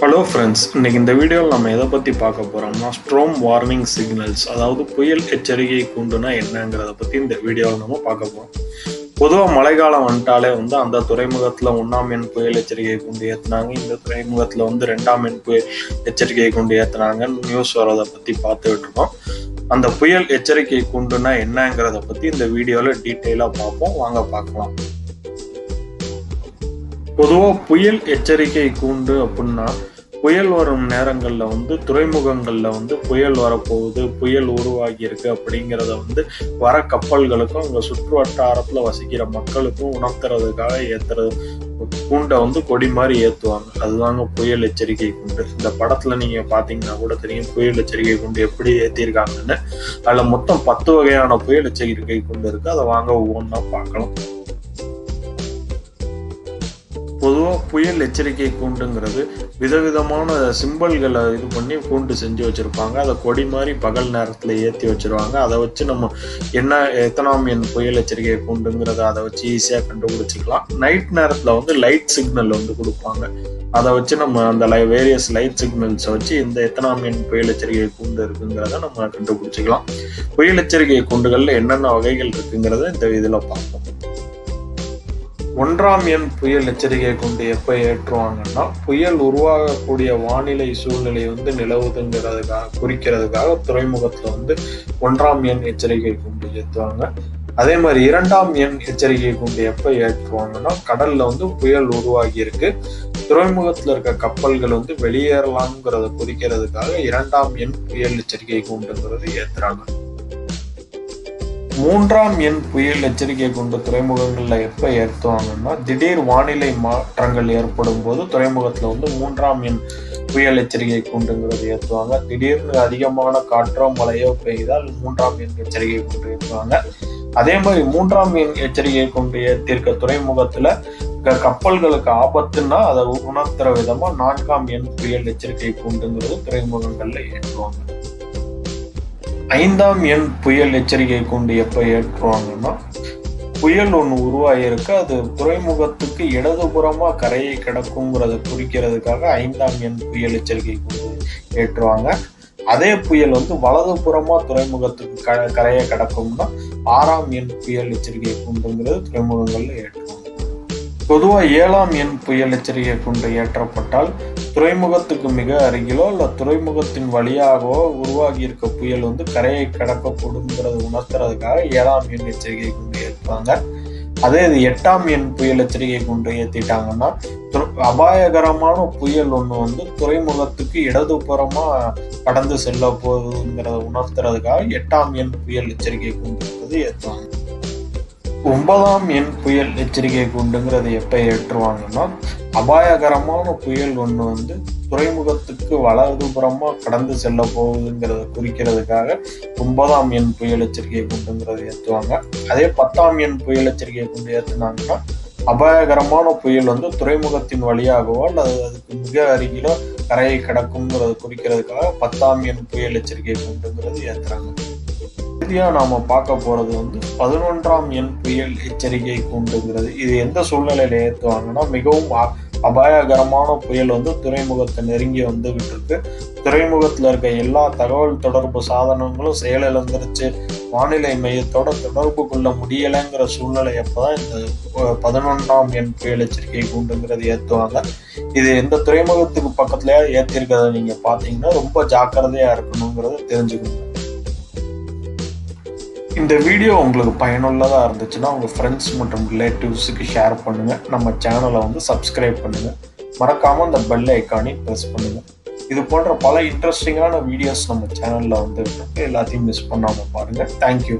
Hello friends இன்னைக்கு இந்த வீடியோவில் நம்ம எதை பற்றி பார்க்க போகிறோம்னா ஸ்ட்ரோம் வார்னிங் சிக்னல்ஸ் அதாவது புயல் எச்சரிக்கை கூண்டுனா என்னங்கிறத பற்றி இந்த வீடியோவில் நம்ம பார்க்க போகிறோம் பொதுவாக மழைக்காலம் வந்துட்டாலே வந்து அந்த துறைமுகத்தில் ஒன்றாம் எண் புயல் எச்சரிக்கை கொண்டு ஏற்றுனாங்க இந்த துறைமுகத்தில் வந்து ரெண்டாம் எண் புயல் எச்சரிக்கை கொண்டு ஏற்றுனாங்கன்னு நியூஸ் வரதை பற்றி பார்த்துக்கிட்டு இருக்கோம். அந்த புயல் எச்சரிக்கை கூண்டுனா என்னங்கிறத பற்றி இந்த வீடியோவில் டீட்டெயிலாக பார்ப்போம். வாங்க பார்க்கலாம். பொதுவாக புயல் எச்சரிக்கை கூண்டு அப்படின்னா புயல் வரும் நேரங்களில் வந்து துறைமுகங்களில் வந்து புயல் வரப்போகுது புயல் உருவாகி இருக்கு அப்படிங்கிறத வந்து வர கப்பல்களுக்கும் அவங்க சுற்று வட்டாரத்தில் வசிக்கிற மக்களுக்கும் உணர்த்துறதுக்காக ஏத்துறது. கூண்டை வந்து கொடி மாதிரி ஏற்றுவாங்க அதுதாங்க புயல் எச்சரிக்கை கூண்டு. இந்த படத்தில் நீங்கள் பார்த்தீங்கன்னா கூட தெரியும் புயல் எச்சரிக்கை கூண்டு எப்படி ஏற்றிருக்காங்கன்னு அதில் மொத்தம் பத்து வகையான புயல் எச்சரிக்கை கூண்டு இருக்கு. அதை வாங்க ஒவ்வொன்றா பார்க்கலாம் பொதுவாக புயல் எச்சரிக்கை கூண்டுங்கிறது விதவிதமான சிம்பிள்களை இது பண்ணி கூண்டு செஞ்சு வச்சுருப்பாங்க. அதை கொடி மாதிரி பகல் நேரத்தில் ஏற்றி வச்சுருவாங்க. அதை வச்சு நம்ம என்ன எத்தனாமியன் புயல் எச்சரிக்கை கூண்டுங்கிறத அதை வச்சு ஈஸியாக கண்டுபிடிச்சிக்கலாம். நைட் நேரத்தில் வந்து லைட் சிக்னல் வந்து கொடுப்பாங்க. அதை வச்சு நம்ம அந்த லை வேரியஸ் லைட் சிக்னல்ஸை வச்சு இந்த எத்தனாமியன் புயல் எச்சரிக்கை கூண்டு இருக்குங்கிறத நம்ம கண்டுபிடிச்சிக்கலாம். புயல் எச்சரிக்கை கூண்டுகளில் என்னென்ன வகைகள் இருக்குங்கிறத இந்த இதில் பார்ப்போம். ஒன்றாம் எண் புயல் எச்சரிக்கை கொண்டு எப்போ ஏற்றுவாங்கன்னா புயல் உருவாகக்கூடிய வானிலை சூழ்நிலை வந்து நிலவுதுங்கிறதுக்காக குறிக்கிறதுக்காக துறைமுகத்தில் வந்து ஒன்றாம் எண் எச்சரிக்கை கொண்டு ஏற்றுவாங்க. அதே மாதிரி இரண்டாம் எண் எச்சரிக்கை கொண்டு எப்போ ஏற்றுவாங்கன்னா கடல்ல வந்து புயல் உருவாகி இருக்கு துறைமுகத்தில் இருக்க கப்பல்கள் வந்து வெளியேறலாம்ங்கிறத குறிக்கிறதுக்காக இரண்டாம் எண் புயல் எச்சரிக்கை கொண்டுங்கிறது ஏத்துறாங்க. மூன்றாம் எண் புயல் எச்சரிக்கை கொண்டு துறைமுகங்களில் எப்போ ஏற்றுவாங்கன்னா திடீர் வானிலை மாற்றங்கள் ஏற்படும் போது துறைமுகத்தில் வந்து மூன்றாம் எண் புயல் எச்சரிக்கை கூண்டுங்கிறது ஏற்றுவாங்க திடீர்னு அதிகமான காற்றோ மழையோ பெய்தால் மூன்றாம் எண் எச்சரிக்கை கொண்டு ஏற்றுவாங்க அதே மாதிரி மூன்றாம் எண் எச்சரிக்கை கொண்டு ஏற்றிருக்க துறைமுகத்துல கப்பல்களுக்கு ஆபத்துன்னா அதை உணர்த்துற விதமா நான்காம் எண் புயல் எச்சரிக்கை கூண்டுங்கிறது துறைமுகங்கள்ல ஏற்றுவாங்க ஐந்தாம் எண் புயல் எச்சரிக்கை கொண்டு எப்போ ஏற்றுவாங்கன்னா புயல் ஒன்று உருவாகியிருக்கு அது துறைமுகத்துக்கு இடதுபுறமா கரையை கிடக்குங்கிறத குறிக்கிறதுக்காக ஐந்தாம் எண் புயல் எச்சரிக்கை கொண்டு ஏற்றுவாங்க. அதே புயல் வந்து வலதுபுறமா துறைமுகத்துக்கு க கரையை கிடக்கும்னா ஆறாம் எண் புயல் எச்சரிக்கை கொண்டுங்கிறது துறைமுகங்கள்ல ஏற்றுவாங்க. பொதுவாக ஏழாம் எண் புயல் எச்சரிக்கை கொண்டு ஏற்றப்பட்டால் துறைமுகத்துக்கு மிக அருகிலோ இல்லை துறைமுகத்தின் வழியாகவோ உருவாகி இருக்க புயல் வந்து கரையை கடக்கக்கூடுங்கிறத உணர்த்துறதுக்காக ஏழாம் எண் எச்சரிக்கை கொண்டு ஏற்றுவாங்க அதே இது எட்டாம் எண் புயல் எச்சரிக்கை கொண்டு ஏற்றிட்டாங்கன்னா அபாயகரமான புயல் ஒன்று வந்து துறைமுகத்துக்கு இடதுபுறமா கடந்து செல்ல போகுதுங்கிறத உணர்த்துறதுக்காக எட்டாம் எண் புயல் எச்சரிக்கை கொண்டு ஏற்றுவாங்க ஒன்பதாம் எண் புயல் எச்சரிக்கை கூண்டுங்கிறது எப்போ ஏற்றுவாங்கன்னா அபாயகரமான புயல் ஒன்று வந்து துறைமுகத்துக்கு வலதுபுறமாக கடந்து செல்ல போகுதுங்கிறத குறிக்கிறதுக்காக ஒன்பதாம் எண் புயல் எச்சரிக்கை கூண்டுங்கிறத ஏற்றுவாங்க அதே பத்தாம் எண் புயல் எச்சரிக்கை கொண்டு ஏற்றுனாங்கன்னா அபாயகரமான புயல் வந்து துறைமுகத்தின் வழியாகவோ அல்லது அதுக்கு மிக அருகிலோ கரையை கடக்குங்கிறத குறிக்கிறதுக்காக பத்தாம் எண் புயல் எச்சரிக்கை கூண்டுங்கிறது ஏற்றுறாங்க இறுதியாக நாம் பார்க்க போகிறது வந்து பதினொன்றாம் எண் புயல் எச்சரிக்கை கூண்டுங்கிறது இது எந்த சூழ்நிலையில் ஏற்றுவாங்கன்னா மிகவும் அபாயகரமான புயல் வந்து துறைமுகத்தை நெருங்கி வந்துகிட்டு இருக்கு துறைமுகத்தில் இருக்க எல்லா தகவல் தொடர்பு சாதனங்களும் செயலிழந்துருச்சு. வானிலை மையத்தோட தொடர்பு கொள்ள முடியலைங்கிற சூழ்நிலை அப்பதான் இந்த பதினொன்றாம் எண் புயல் எச்சரிக்கை கூண்டுங்கிறது ஏற்றுவாங்க இது எந்த துறைமுகத்துக்கு பக்கத்துலயா ஏற்றிருக்கிறத நீங்கள் பார்த்தீங்கன்னா ரொம்ப ஜாக்கிரதையாக இருக்கணுங்கிறத தெரிஞ்சுக்கணும் இந்த வீடியோ உங்களுக்கு பயனுள்ளதாக இருந்துச்சுன்னா உங்கள் ஃப்ரெண்ட்ஸ் மற்றும் ரிலேட்டிவ்ஸுக்கு ஷேர் பண்ணுங்கள் நம்ம சேனலை வந்து சப்ஸ்கிரைப் பண்ணுங்கள் மறக்காமல் அந்த பெல் ஐக்கானையும் ப்ரெஸ் பண்ணுங்கள் இது போன்ற பல இன்ட்ரெஸ்டிங்கான வீடியோஸ் நம்ம சேனலில் வந்து எல்லாத்தையும் மிஸ் பண்ணாமல் பாருங்கள் தேங்க்யூ